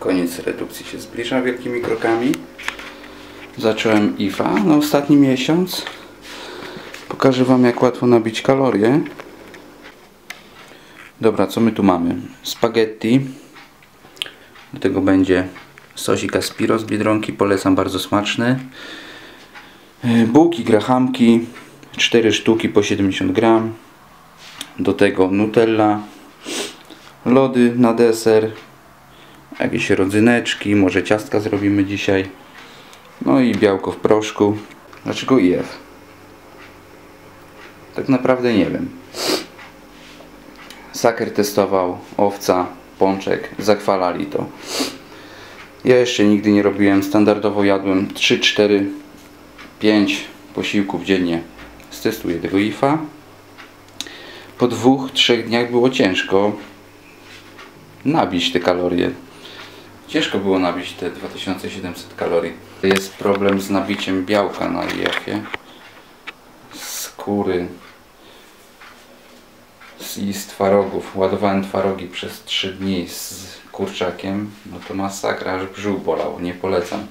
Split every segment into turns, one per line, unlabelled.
Koniec redukcji się zbliża wielkimi krokami. Zacząłem IFA na ostatni miesiąc. Pokażę Wam jak łatwo nabić kalorie. Dobra, co my tu mamy? Spaghetti. Do tego będzie sosik Aspiro z Biedronki. Polecam, bardzo smaczny. Yy, Bułki, grahamki. 4 sztuki po 70 gram. Do tego Nutella. Lody na deser. Jakieś rodzyneczki. Może ciastka zrobimy dzisiaj. No i białko w proszku. Dlaczego IF? Tak naprawdę nie wiem. Saker testował, owca, pączek, zachwalali to. Ja jeszcze nigdy nie robiłem, standardowo jadłem 3, 4, 5 posiłków dziennie. Stestuję tego IFA. Po dwóch, trzech dniach było ciężko nabić te kalorie. Ciężko było nabić te 2700 kalorii. Jest problem z nabiciem białka na IF-ie. Skóry, i z twarogów. Ładowałem twarogi przez 3 dni z kurczakiem. No to masakra, aż brzuch bolał. Nie polecam.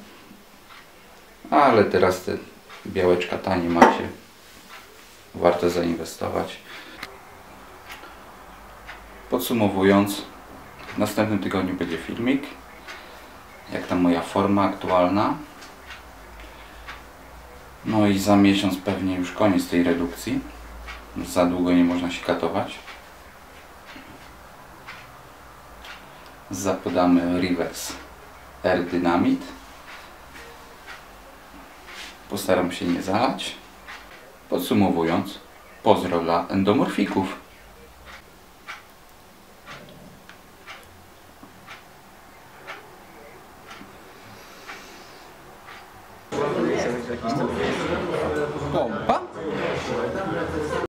Ale teraz te białeczka tanie macie. Warto zainwestować. Podsumowując, w następnym tygodniu będzie filmik. Jak tam moja forma aktualna. No i za miesiąc pewnie już koniec tej redukcji. Za długo nie można się katować. Zapodamy Reverse R Dynamit. Postaram się nie zalać. Podsumowując, pozdro dla endomorfików.
aqui Pá?